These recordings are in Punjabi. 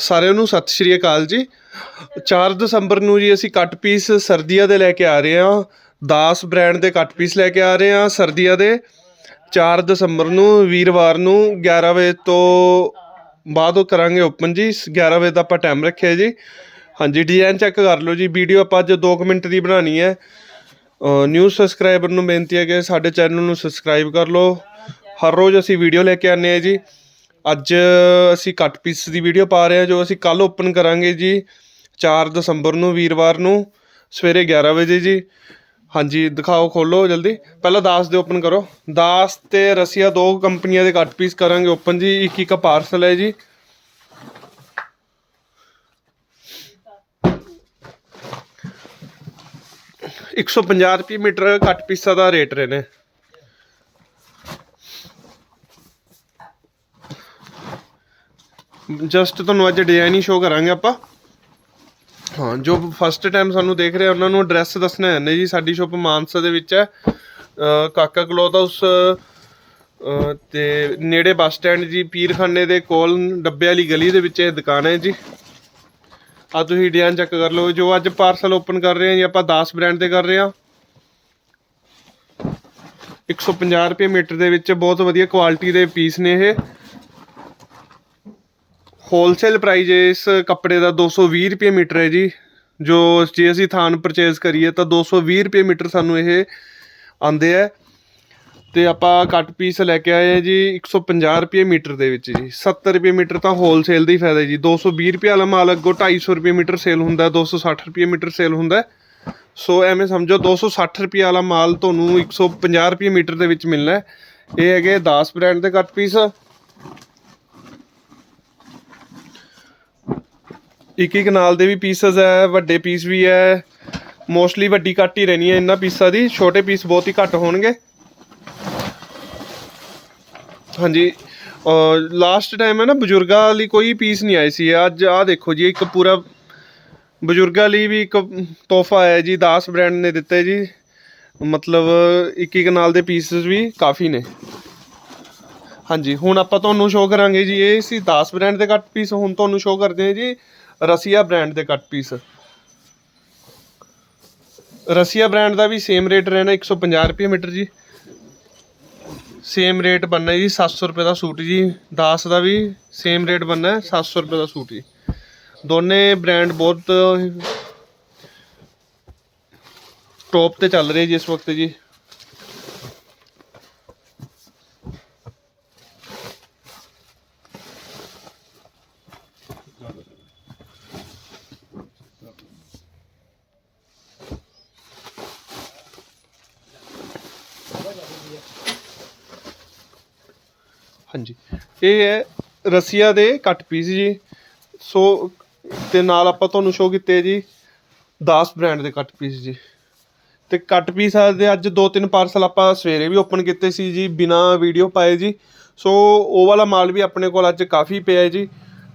ਸਾਰਿਆਂ ਨੂੰ ਸਤਿ ਸ਼੍ਰੀ ਅਕਾਲ ਜੀ। 4 ਦਸੰਬਰ ਨੂੰ ਜੀ ਅਸੀਂ ਕੱਟ ਪੀਸ ਸਰਦੀਆਂ ਦੇ ਲੈ ਕੇ ਆ ਰਹੇ ਹਾਂ। ਦਾਸ ਬ੍ਰਾਂਡ ਦੇ ਕੱਟ ਪੀਸ ਲੈ ਕੇ ਆ ਰਹੇ ਹਾਂ ਸਰਦੀਆਂ ਦੇ। 4 ਦਸੰਬਰ ਨੂੰ ਵੀਰਵਾਰ ਨੂੰ 11 ਵਜੇ ਤੋਂ ਬਾਅਦ ਉਹ ਕਰਾਂਗੇ ਓਪਨ ਜੀ। 11 ਵਜੇ ਦਾ ਆਪਾਂ ਟਾਈਮ ਰੱਖਿਆ ਜੀ। ਹਾਂਜੀ ਡਿਜ਼ਾਈਨ ਚੈੱਕ ਕਰ ਲਓ ਜੀ। ਵੀਡੀਓ ਆਪਾਂ ਅੱਜ 2 ਮਿੰਟ ਦੀ ਬਣਾਉਣੀ ਹੈ। ਨਿਊ ਸਬਸਕ੍ਰਾਈਬਰ ਨੂੰ ਬੇਨਤੀ ਹੈ ਕਿ ਸਾਡੇ ਚੈਨਲ ਨੂੰ ਸਬਸਕ੍ਰਾਈਬ ਕਰ ਲਓ। ਹਰ ਰੋਜ਼ ਅਸੀਂ ਵੀਡੀਓ ਲੈ ਕੇ ਆਉਂਦੇ ਹਾਂ ਜੀ। ਅੱਜ ਅਸੀਂ ਕੱਟ ਪੀਸ ਦੀ ਵੀਡੀਓ ਪਾ ਰਹੇ ਹਾਂ, ਜੋ ਅਸੀਂ ਕੱਲ੍ਹ ਓਪਨ ਕਰਾਂਗੇ ਜੀ, ਚਾਰ ਦਸੰਬਰ ਨੂੰ, ਵੀਰਵਾਰ ਨੂੰ, ਸਵੇਰੇ 11 ਵਜੇ ਜੀ। ਹਾਂਜੀ, ਦਿਖਾਓ ਖੋਲੋ ਜਲਦੀ। ਪਹਿਲਾਂ ਦਾਸ ਦੇ ਓਪਨ ਕਰੋ। ਦਾਸ ਤੇ ਰਸੀਆ ਦੋ ਕੰਪਨੀਆਂ ਦੇ ਕੱਟ ਪੀਸ ਕਰਾਂਗੇ ਓਪਨ ਜੀ, ਇੱਕ ਇੱਕ ਪਾਰਸਲ ਹੈ ਜੀ। ਇੱਕ ਸੌ ਪੰਜਾਹ ਰੁਪਏ ਮੀਟਰ ਕੱਟ ਪੀਸਾਂ ਦਾ ਰੇਟ ਰਹੇ ਨੇ। ਜਸਟ ਤੁਹਾਨੂੰ ਅੱਜ ਡਿਜ਼ਾਈਨ ਹੀ ਸ਼ੋਅ ਕਰਾਂਗੇ ਆਪਾਂ। ਹਾਂ, ਜੋ ਫਸਟ ਟਾਈਮ ਸਾਨੂੰ ਦੇਖ ਰਹੇ ਆ ਉਹਨਾਂ ਨੂੰ ਐਡਰੈਸ ਦੱਸਣਾ ਹੈ। ਜੀ, ਸਾਡੀ ਸ਼ੋਪ ਮਾਨਸਾ ਦੇ ਵਿੱਚ ਹੈ। ਕਾਕਾ ਕਲੋਥ ਹਾਊਸ, ਅਹ, ਤੇ ਨੇੜੇ ਬੱਸ ਸਟੈਂਡ ਜੀ, ਪੀਰਖਾਨੇ ਦੇ ਕੋਲ, ਡੱਬੇ ਵਾਲੀ ਗਲੀ ਦੇ ਵਿੱਚ ਇਹ ਦੁਕਾਨ ਹੈ ਜੀ। ਆ ਤੁਸੀਂ ਡਿਜ਼ਾਈਨ ਚੈੱਕ ਕਰ ਲਓ, ਜੋ ਅੱਜ ਪਾਰਸਲ ਓਪਨ ਕਰ ਰਹੇ ਹਾਂ ਜੀ, ਆਪਾਂ 10 ਬ੍ਰਾਂਡ ਦੇ ਕਰ ਰਹੇ ਹਾਂ। 150 ਰੁਪਏ ਮੀਟਰ ਦੇ ਵਿੱਚ ਬਹੁਤ ਵਧੀਆ ਕੁਆਲਿਟੀ ਦੇ ਪੀਸ ਨੇ ਇਹ। ਹੋਲਸੇਲ ਪ੍ਰਾਈਜ਼ ਇਸ ਕੱਪੜੇ ਦਾ 220 ਰੁਪਏ ਮੀਟਰ ਹੈ ਜੀ। ਜੋ ਜੇ ਅਸੀਂ ਥਾਨ ਪਰਚੇਸ ਕਰੀਏ ਤਾਂ 220 ਰੁਪਏ ਮੀਟਰ ਸਾਨੂੰ ਇਹ ਆਂਦੇ ਆ ਤੇ ਆਪਾਂ ਕੱਟ ਪੀਸ ਲੈ ਕੇ ਆਏ ਆ ਜੀ 150 ਰੁਪਏ ਮੀਟਰ ਦੇ ਵਿੱਚ ਜੀ। 70 ਰੁਪਏ ਮੀਟਰ ਤਾਂ ਹੋਲਸੇਲ ਦਾ ਹੀ ਫਾਇਦਾ ਜੀ। 220 ਰੁਪਏ ਵਾਲਾ ਮਾਲ ਅੱਗੋਂ 250 ਰੁਪਏ ਮੀਟਰ ਸੇਲ ਹੁੰਦਾ 260 ਰੁਪਏ ਮੀਟਰ ਸੇਲ ਹੁੰਦਾ ਸੋ ਐਵੇਂ ਸਮਝੋ 260 ਰੁਪਏ ਵਾਲਾ ਮਾਲ ਤੁਹਾਨੂੰ 150 ਰੁਪਏ ਮੀਟਰ ਦੇ ਵਿੱਚ ਮਿਲਣਾ ਇਹ ਹੈਗੇ 10 ਬ੍ਰਾਂਡ ਦੇ ਕੱਟ ਪੀਸ ਇੱਕ ਇੱਕ ਨਾਲ ਦੇ ਵੀ ਪੀਸਸ ਹੈ ਵੱਡੇ ਪੀਸ ਵੀ ਹੈ ਮੋਸਟਲੀ ਵੱਡੀ ਕੱਟ ਹੀ ਰਹਿਣੀ ਹੈ ਇਹਨਾਂ ਪੀਸਾਂ ਦੀ, ਛੋਟੇ ਪੀਸ ਬਹੁਤ ਹੀ ਘੱਟ ਹੋਣਗੇ। ਹਾਂਜੀ ਲਾਸਟ ਟਾਈਮ ਹੈ ਨਾ ਬਜ਼ੁਰਗਾਂ ਲਈ ਕੋਈ ਪੀਸ ਨਹੀਂ ਆਏ ਸੀ, ਅੱਜ ਆਹ ਦੇਖੋ ਜੀ, ਇੱਕ ਪੂਰਾ ਬਜ਼ੁਰਗਾਂ ਲਈ ਵੀ ਇੱਕ ਤੋਹਫਾ ਹੈ ਜੀ, ਦਾਸ ਬ੍ਰਾਂਡ ਨੇ ਦਿੱਤੇ ਜੀ। ਮਤਲਬ ਇੱਕ ਇੱਕ ਨਾਲ ਦੇ ਪੀਸਸ ਵੀ ਕਾਫੀ ਨੇ। ਹਾਂਜੀ, ਹੁਣ ਆਪਾਂ ਤੁਹਾਨੂੰ ਸ਼ੋਅ ਕਰਾਂਗੇ ਜੀ, ਇਹ ਸੀ 10 ਬ੍ਰਾਂਡ ਦੇ ਘੱਟ ਪੀਸ ਹੁਣ ਤੁਹਾਨੂੰ ਸ਼ੋਅ ਕਰਦੇ ਹਾਂ ਜੀ। ਰਸੀਆ ਬ੍ਰਾਂਡ ਦੇ ਕੱਟ ਪੀਸ ਰਸੀਆ ਬ੍ਰਾਂਡ ਦਾ ਵੀ ਸੇਮ ਰੇਟ ਰਹਿਣਾ 150 ਰੁਪਏ ਮੀਟਰ ਜੀ। ਸੇਮ ਰੇਟ ਬਣਨਾ ਜੀ 700 ਰੁਪਏ ਦਾ ਸੂਟ ਜੀ। 10 ਦਾ ਵੀ ਸੇਮ ਰੇਟ ਬਣਨਾ ਹੈ 700 ਰੁਪਏ ਦਾ ਸੂਟ ਜੀ। ਦੋਨੇ ਬ੍ਰਾਂਡ ਬਹੁਤ ਟੌਪ ਤੇ ਚੱਲ ਰਹੇ ਜੀ ਇਸ ਵਕਤ ਜੀ। ਹਾਂਜੀ। ਇਹ ਹੈ ਰਸੀਆ ਦੇ ਕੱਟ ਪੀਸ ਜੀ। ਸੋ, ਤੇ ਨਾਲ ਆਪਾਂ ਤੁਹਾਨੂੰ ਸ਼ੋਅ ਕੀਤੇ ਜੀ 10 ਬ੍ਰਾਂਡ ਦੇ ਕੱਟ ਪੀਸ ਜੀ। ਤੇ ਕੱਟ ਪੀਸ ਦੇ ਅੱਜ ਦੋ ਤਿੰਨ ਪਾਰਸਲ ਆਪਾਂ ਸਵੇਰੇ ਵੀ ਓਪਨ ਕੀਤੇ ਸੀ ਜੀ, ਬਿਨਾ ਵੀਡੀਓ ਪਾਏ ਜੀ। ਸੋ, ਉਹ ਵਾਲਾ ਮਾਲ ਵੀ ਆਪਣੇ ਕੋਲ ਅੱਜ ਕਾਫੀ ਪਿਆ ਹੈ ਜੀ।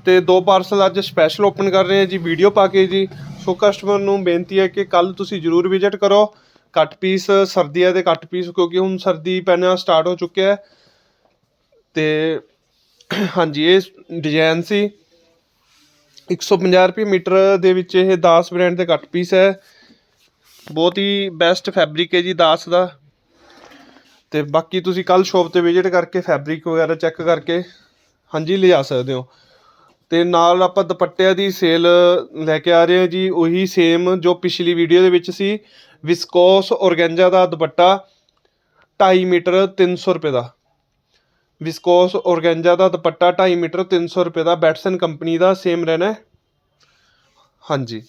ਤੇ ਦੋ ਪਾਰਸਲ ਅੱਜ ਸਪੈਸ਼ਲ ਓਪਨ ਕਰ ਰਹੇ ਹਾਂ ਜੀ ਵੀਡੀਓ ਪਾ ਕੇ ਜੀ। ਸੋ ਕਸਟਮਰ ਨੂੰ ਬੇਨਤੀ ਹੈ ਕਿ ਕੱਲ ਤੁਸੀਂ ਜਰੂਰ ਵਿਜ਼ਿਟ ਕਰੋ। ਕੱਟ ਪੀਸ ਸਰਦੀਆਂ ਦੇ ਕੱਟ ਪੀਸ ਕਿਉਂਕਿ ਹੁਣ ਸਰਦੀ ਪੈਣਾ ਸਟਾਰਟ ਹੋ ਚੁੱਕਿਆ ਹੈ। ਅਤੇ ਹਾਂਜੀ, ਇਹ ਡਿਜ਼ਾਇਨ ਸੀ। 150 ਰੁਪਏ ਮੀਟਰ ਦੇ ਵਿੱਚ ਇਹ ਦਾਸ ਬ੍ਰੈਂਡ ਦੇ ਕੱਟ ਪੀਸ ਹੈ। ਬਹੁਤ ਹੀ ਬੈਸਟ ਫੈਬਰਿਕ ਹੈ ਜੀ ਦਾਸ ਦਾ। ਅਤੇ ਬਾਕੀ ਤੁਸੀਂ ਕੱਲ੍ਹ ਸ਼ੋਪ ਤੇ ਵਿਜ਼ਿਟ ਕਰਕੇ ਫੈਬਰਿਕ ਵਗੈਰਾ ਚੈੱਕ ਕਰਕੇ ਹਾਂਜੀ, ਲਿਜਾ ਸਕਦੇ ਹੋ। ਤੇ ਨਾਲ ਆਪਾਂ ਦੁਪੱਟਿਆਂ ਦੀ ਸੇਲ ਲੈ ਕੇ ਆ ਰਹੇ ਹਾਂ ਜੀ, ਉਹੀ ਸੇਮ ਜੋ ਪਿਛਲੀ ਵੀਡੀਓ ਦੇ ਵਿੱਚ ਸੀ। ਵਿਸਕੋਸ ਔਰਗੈਂਜਾ ਦਾ ਦੁਪੱਟਾ 2.5 ਮੀਟਰ 300 ਰੁਪਏ ਦਾ। ਵਿਸਕੋਸ ਔਰਗੈਂਜਾ ਦਾ ਦੁਪੱਟਾ 2.5 ਮੀਟਰ 300 ਰੁਪਏ ਦਾ ਬੈਟਸਨ ਕੰਪਨੀ ਦਾ ਸੇਮ ਰਹਿਣਾ ਹਾਂਜੀ।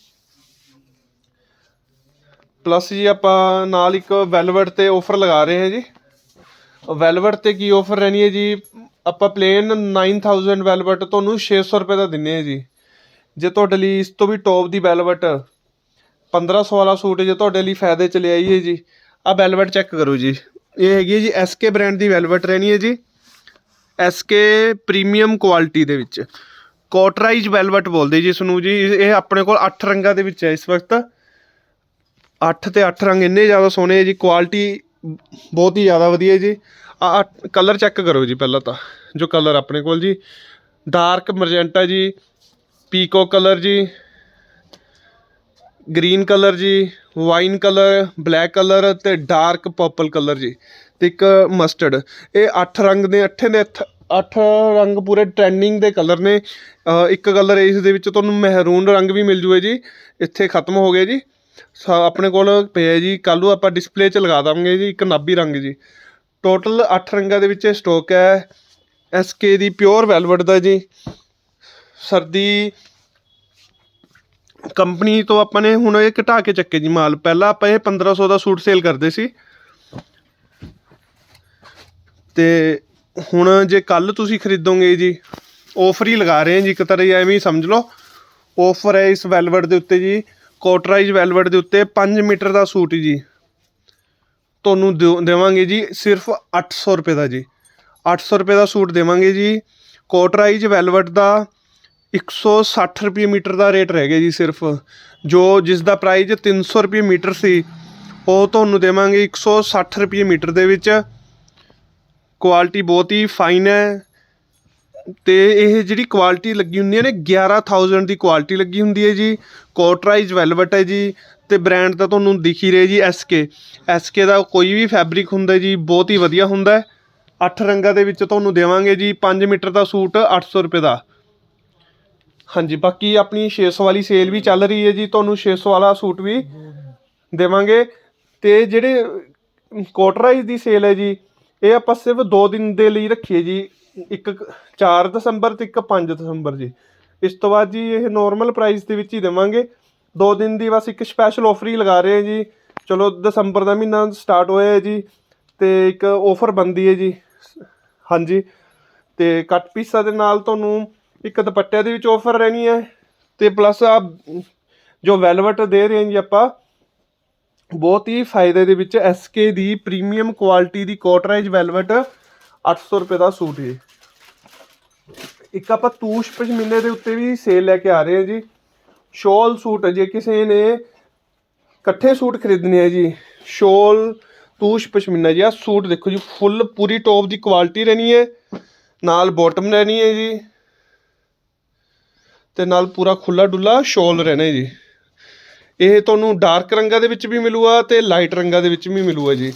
ਪਲੱਸ ਜੀ ਆਪਾਂ ਨਾਲ ਇੱਕ ਵੈਲਵਟ ਤੇ ਆਫਰ ਲਗਾ ਰਹੇ ਹਾਂ ਜੀ। ਵੈਲਵਟ ਤੇ ਕੀ ਆਫਰ ਰਹਿਣੀ ਹੈ ਜੀ? ਆਪਾਂ ਪਲੇਨ 9000 ਵੈਲਵਟ ਤੁਹਾਨੂੰ 600 ਰੁਪਏ ਦਾ ਦਿੰਨੇ ਆ ਜੀ। ਜੇ ਤੁਹਾਡੇ ਲਈ ਇਸ ਤੋਂ ਵੀ ਟੌਪ ਦੀ ਵੈਲਵਟ 1500 ਵਾਲਾ ਸੂਟ ਜੇ ਤੁਹਾਡੇ ਲਈ ਫਾਇਦੇ ਚ ਲਿਆਈਏ ਜੀ ਆ ਵੈਲਵਟ ਚੈੱਕ ਕਰੋ ਜੀ। ਇਹ ਹੈਗੀ ਹੈ ਜੀ ਐਸਕੇ ਬ੍ਰਾਂਡ ਦੀ ਵੈਲਵਟ ਰਹਿਣੀ ਹੈ ਜੀ। ਐਸ ਕੇ ਪ੍ਰੀਮੀਅਮ ਕੁਆਲਿਟੀ ਦੇ ਵਿੱਚ। ਕੋਟਰਾਈਜ਼ ਵੈਲਵਟ ਬੋਲਦੇ ਜੀ ਇਸ ਨੂੰ ਜੀ। ਇਹ ਆਪਣੇ ਕੋਲ 8 ਰੰਗਾਂ ਦੇ ਵਿੱਚ ਹੈ ਇਸ ਵਕਤ। 8 ਤੇ 8 ਰੰਗ ਇੰਨੇ ਜ਼ਿਆਦਾ ਸੋਹਣੇ ਹੈ ਜੀ। ਕੁਆਲਿਟੀ ਬਹੁਤ ਹੀ ਜ਼ਿਆਦਾ ਵਧੀਆ ਜੀ। ਆ ਕਲਰ ਚੈੱਕ ਕਰੋ ਜੀ ਪਹਿਲਾਂ ਤਾਂ। ਜੋ ਕਲਰ ਆਪਣੇ ਕੋਲ ਜੀ। ਡਾਰਕ ਮਰਜੈਂਟਾ ਜੀ। ਪੀਕੋ ਕਲਰ ਜੀ। ਗ੍ਰੀਨ ਕਲਰ ਜੀ। ਵਾਈਨ ਕਲਰ ਬਲੈਕ ਕਲਰ ਤੇ ਡਾਰਕ ਪਰਪਲ ਕਲਰ ਜੀ। ਅਤੇ ਇੱਕ ਮਸਟਰਡ ਇਹ ਅੱਠ ਰੰਗ ਦੇ ਅੱਠੇ ਦੇ ਅੱਠ- ਅੱਠ ਰੰਗ ਪੂਰੇ ਟ੍ਰੈਂਡਿੰਗ ਦੇ ਕਲਰ ਨੇ। ਇੱਕ ਕਲਰ ਇਸ ਦੇ ਵਿੱਚ ਤੁਹਾਨੂੰ ਮਹਿਰੂਨ ਰੰਗ ਵੀ ਮਿਲ ਜੂਏ ਜੀ। ਇੱਥੇ ਖਤਮ ਹੋ ਗਿਆ ਜੀ। ਸਾ ਆਪਣੇ ਕੋਲ ਪਿਆ ਜੀ। ਕੱਲ੍ਹ ਨੂੰ ਆਪਾਂ ਡਿਸਪਲੇ 'ਚ ਲਗਾ ਦਾਂਗੇ ਜੀ ਇੱਕ ਨਾਭੀ ਰੰਗ ਜੀ। ਟੋਟਲ 8 ਰੰਗਾਂ ਦੇ ਵਿੱਚ ਸਟਾਕ ਹੈ। ਐਸਕੇ ਦੀ ਪਿਓਰ ਵੈਲਵਟ ਦਾ ਜੀ। ਸਰਦੀ ਕੰਪਨੀ ਤੋਂ ਆਪਾਂ ਨੇ ਹੁਣ ਇਹ ਘਟਾ ਕੇ ਚੱਕੇ ਜੀ ਮਾਲ। ਪਹਿਲਾਂ ਆਪਾਂ ਇਹ 1500 ਦਾ ਸੂਟ ਸੇਲ ਕਰਦੇ ਸੀ। ਅਤੇ ਹੁਣ ਜੇ ਕੱਲ੍ਹ ਤੁਸੀਂ ਖਰੀਦੋਗੇ ਜੀ ਔਫਰ ਹੀ ਲਗਾ ਰਹੇ ਜੀ, ਇੱਕ ਤਰ੍ਹਾਂ ਹੀ ਐਵੇਂ ਸਮਝ ਲਓ। ਔਫਰ ਹੈ ਇਸ ਵੈਲਵਟ ਦੇ ਉੱਤੇ ਜੀ ਕੋਟਰਾਈਜ਼ ਵੈਲਵਟ ਦੇ ਉੱਤੇ 5 ਮੀਟਰ ਦਾ ਸੂਟ ਜੀ। ਤੁਹਾਨੂੰ ਦਿਓ- ਦੇਵਾਂਗੇ ਜੀ ਸਿਰਫ 800 ਰੁਪਏ ਦਾ ਜੀ। 800 ਰੁਪਏ ਦਾ ਸੂਟ ਦੇਵਾਂਗੇ ਜੀ ਕੋਟਰਾਈਜ਼ ਵੈਲਵਟ ਦਾ 160 ਰੁਪਏ ਮੀਟਰ ਦਾ ਰੇਟ ਰਹਿ ਗਿਆ ਜੀ ਸਿਰਫ। ਜੋ ਜਿਸ ਦਾ ਪ੍ਰਾਈਸ 300 ਰੁਪਏ ਮੀਟਰ ਸੀ, ਉਹ ਤੁਹਾਨੂੰ ਦੇਵਾਂਗੇ 160 ਰੁਪਏ ਮੀਟਰ ਦੇ ਵਿੱਚ। ਕੁਆਲਿਟੀ ਬਹੁਤ ਹੀ ਫਾਈਨ ਹੈ ਅਤੇ ਇਹ ਜਿਹੜੀ ਕੁਆਲਿਟੀ ਲੱਗੀ ਹੁੰਦੀ ਹੈ ਨਾ, ਗਿਆਰਾਂ ਥਾਊਜੈਂਡ ਦੀ ਕੁਆਲਿਟੀ ਲੱਗੀ ਹੁੰਦੀ ਹੈ ਜੀ। ਕੋਟਰਾਈਜ਼ ਵੈਲਵਟ ਹੈ ਜੀ ਅਤੇ ਬ੍ਰੈਂਡ ਤਾਂ ਤੁਹਾਨੂੰ ਦਿਖ ਹੀ ਰਿਹਾ ਜੀ ਐਸ ਕੇ ਦਾ ਕੋਈ ਵੀ ਫੈਬਰਿਕ ਹੁੰਦਾ ਜੀ, ਬਹੁਤ ਹੀ ਵਧੀਆ ਹੁੰਦਾ ਅੱਠ ਰੰਗਾਂ ਦੇ ਵਿੱਚ ਤੁਹਾਨੂੰ ਦੇਵਾਂਗੇ ਜੀ, ਪੰਜ ਮੀਟਰ ਦਾ ਸੂਟ ਅੱਠ ਸੌ ਰੁਪਏ ਦਾ। ਹਾਂਜੀ, ਬਾਕੀ ਆਪਣੀ 600 ਵਾਲੀ ਸੇਲ ਵੀ ਚੱਲ ਰਹੀ ਹੈ ਜੀ, ਤੁਹਾਨੂੰ 600 ਵਾਲਾ ਸੂਟ ਵੀ ਦੇਵਾਂਗੇ। ਤੇ ਜਿਹੜੇ ਕੋਟਰਾਈਜ਼ ਦੀ ਸੇਲ ਹੈ ਜੀ ਇਹ ਆਪਾਂ ਸਿਰਫ 2 ਦਿਨ ਦੇ ਲਈ ਰੱਖੀਏ ਜੀ। ਇੱਕ 4 ਦਸੰਬਰ ਤੇ ਇੱਕ 5 ਦਸੰਬਰ ਜੀ। ਇਸ ਤੋਂ ਬਾਅਦ ਜੀ ਇਹ ਨਾਰਮਲ ਪ੍ਰਾਈਸ ਦੇ ਵਿੱਚ ਹੀ ਦੇਵਾਂਗੇ। 2 ਦਿਨ ਦੀ ਬਸ ਇੱਕ ਸਪੈਸ਼ਲ ਆਫਰ ਹੀ ਲਗਾ ਰਹੇ ਹਾਂ ਜੀ। ਚਲੋ, ਦਸੰਬਰ ਦਾ ਮਹੀਨਾ ਸਟਾਰਟ ਹੋਇਆ ਹੈ ਜੀ ਤੇ ਇੱਕ ਆਫਰ ਬੰਦੀ ਹੈ ਜੀ। ਹਾਂਜੀ। ਤੇ ਕੱਟ ਪੀਸਾਂ ਦੇ ਨਾਲ ਤੁਹਾਨੂੰ ਇੱਕ ਦੁਪੱਟੇ ਦੇ ਵਿੱਚ ਆਫਰ ਰਹਿਣੀ ਹੈ। ਤੇ ਪਲੱਸ ਆ ਜੋ ਵੈਲਵਟ ਦੇ ਰਹੇ ਹਾਂ ਜੀ ਆਪਾਂ ਬਹੁਤ ਹੀ ਫਾਇਦੇ ਦੇ ਵਿੱਚ SK ਦੀ ਪ੍ਰੀਮੀਅਮ ਕੁਆਲਿਟੀ ਦੀ ਕੋਟਰਾਈਜ਼ ਵੈਲਵਟ 800 ਰੁਪਏ ਦਾ ਸੂਟ ਜੀ। ਇੱਕ ਆਪਾਂ ਤੂਸ਼ ਪਸ਼ਮੀਨੇ ਦੇ ਉੱਤੇ ਵੀ ਸੇਲ ਲੈ ਕੇ ਆ ਰਹੇ ਹਾਂ ਜੀ। ਸ਼ੋਲ ਸੂਟ, ਜੇ ਕਿਸੇ ਨੇ ਇਕੱਠੇ ਸੂਟ ਖਰੀਦਣੇ ਹੈ ਜੀ, ਸ਼ੋਲ, ਤੂਸ਼ ਪਸ਼ਮੀਨਾ ਜੀ ਆ ਸੂਟ ਦੇਖੋ ਜੀ, ਫੁੱਲ ਪੂਰੀ ਟੌਪ ਦੀ ਕੁਆਲਿਟੀ ਰਹਿਣੀ ਹੈ, ਨਾਲ ਬਾਟਮ ਰਹਿਣੀ ਹੈ ਜੀ, ਤੇ ਨਾਲ ਪੂਰਾ ਖੁੱਲਾ ਡੁੱਲਾ ਸ਼ੋਲ ਰਹਿਣਾ ਜੀ। ਇਹ ਤੁਹਾਨੂੰ ਡਾਰਕ ਰੰਗਾਂ ਦੇ ਵਿੱਚ ਵੀ ਮਿਲੂਗਾ ਤੇ ਲਾਈਟ ਰੰਗਾਂ ਦੇ ਵਿੱਚ ਵੀ ਮਿਲੂਗਾ ਜੀ।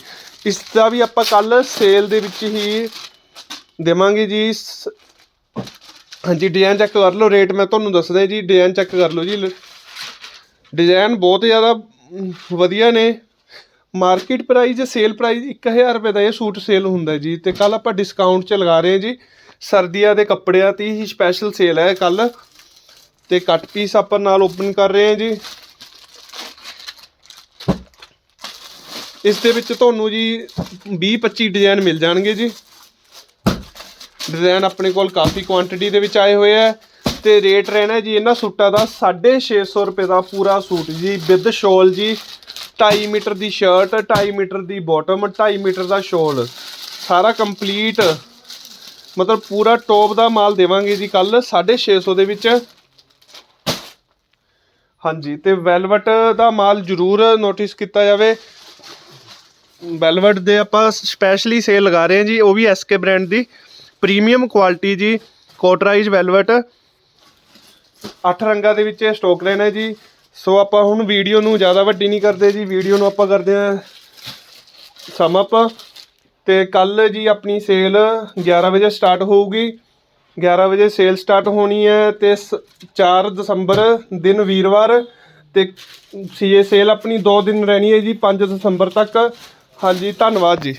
ਇਸ ਦਾ ਵੀ ਆਪਾਂ ਕੱਲ ਸੇਲ ਦੇ ਵਿੱਚ ਹੀ ਦੇਵਾਂਗੇ ਜੀ। ਸ- ਹਾਂਜੀ ਡਿਜ਼ਾਈਨ ਚੈੱਕ ਕਰ ਲਓ ਰੇਟ ਮੈਂ ਤੁਹਾਨੂੰ ਦੱਸਦਾ ਜੀ ਡਿਜ਼ਾਈਨ ਚੈੱਕ ਕਰ ਲਓ ਜੀ। ਡਿਜ਼ਾਈਨ ਬਹੁਤ ਜ਼ਿਆਦਾ ਵਧੀਆ ਨੇ। ਮਾਰਕੀਟ ਪ੍ਰਾਈਸ ਸੇਲ ਪ੍ਰਾਈਸ 1000 ਰੁਪਏ ਦਾ ਇਹ ਸੂਟ ਸੇਲ ਹੁੰਦਾ ਜੀ ਤੇ ਕੱਲ ਆਪਾਂ ਡਿਸਕਾਊਂਟ 'ਚ ਲਗਾ ਰਹੇ ਹਾਂ ਜੀ। ਸਰਦੀਆਂ ਦੇ ਕੱਪੜਿਆਂ ਤੇ ਹੀ ਸਪੈਸ਼ਲ ਸੇਲ ਹੈ ਕੱਲ ਤੇ ਕੱਟ ਪੀਸ ਆਪਾਂ ਨਾਲ ਓਪਨ ਕਰ ਰਹੇ ਹਾਂ ਜੀ। ਇਸ ਦੇ ਵਿੱਚ ਤੁਹਾਨੂੰ ਜੀ 20 25 ਡਿਜ਼ਾਈਨ ਮਿਲ ਜਾਣਗੇ ਜੀ। ਡਿਜ਼ਾਈਨ ਆਪਣੇ ਕੋਲ ਕਾਫੀ ਕੁਆਂਟੀਟੀ ਦੇ ਵਿੱਚ ਆਏ ਹੋਏ ਆ ਤੇ ਰੇਟ ਰਹਿਣਾ ਜੀ ਇਹਨਾਂ ਸੂਟਾਂ ਦਾ 650 ਰੁਪਏ ਦਾ ਪੂਰਾ ਸੂਟ ਜੀ, ਵਿਦ ਸ਼ੋਲ ਜੀ 2.5 ਮੀਟਰ ਦੀ ਸ਼ਰਟ 2.5 ਮੀਟਰ ਦੀ ਬਾਟਮ 2.5 ਮੀਟਰ ਦਾ ਸ਼ੋਲ ਸਾਰਾ ਕੰਪਲੀਟ ਮਤਲਬ ਪੂਰਾ ਟੌਪ ਦਾ ਮਾਲ ਦੇਵਾਂਗੇ ਜੀ ਕੱਲ 650 ਦੇ ਵਿੱਚ। ਹਾਂਜੀ, ਤੇ ਵੈਲਵਟ ਦਾ ਮਾਲ ਜ਼ਰੂਰ ਨੋਟਿਸ ਕੀਤਾ ਜਾਵੇ। ਵੈਲਵਟ ਦੇ ਆਪਾਂ ਸਪੈਸ਼ਲੀ ਸੇਲ ਲਗਾ ਰਹੇ ਹਾਂ ਜੀ, ਉਹ ਵੀ ਐਸਕੇ ਬ੍ਰਾਂਡ ਦੀ। ਪ੍ਰੀਮੀਅਮ ਕੁਆਲਿਟੀ ਜੀ ਕੋਟਰਾਈਜ਼ ਵੈਲਵਟ ਅੱਠ ਰੰਗਾਂ ਦੇ ਵਿੱਚ ਸਟਾਕ ਰਹਿਣਾ ਜੀ। ਸੋ ਆਪਾਂ ਹੁਣ ਵੀਡੀਓ ਨੂੰ ਜ਼ਿਆਦਾ ਵੱਡੀ ਨਹੀਂ ਕਰਦੇ ਜੀ ਵੀਡੀਓ ਨੂੰ ਆਪਾਂ ਕਰਦੇ ਹਾਂ ਸਮ ਅਪ ਤੇ ਕੱਲ ਜੀ ਆਪਣੀ ਸੇਲ 11 ਵਜੇ ਸਟਾਰਟ ਹੋਊਗੀ। 11 ਵਜੇ ਸੇਲ ਸਟਾਰਟ ਹੋਣੀ ਹੈ ਤੇ ਸ- 4 ਦਸੰਬਰ ਦਿਨ ਵੀਰਵਾਰ। ਤੇ ਇਹ ਸੇਲ ਆਪਣੀ 2 ਦਿਨ ਰਹਿਣੀ ਹੈ ਜੀ 5 ਦਸੰਬਰ ਤੱਕ। ਹਾਂਜੀ ਧੰਨਵਾਦ ਜੀ।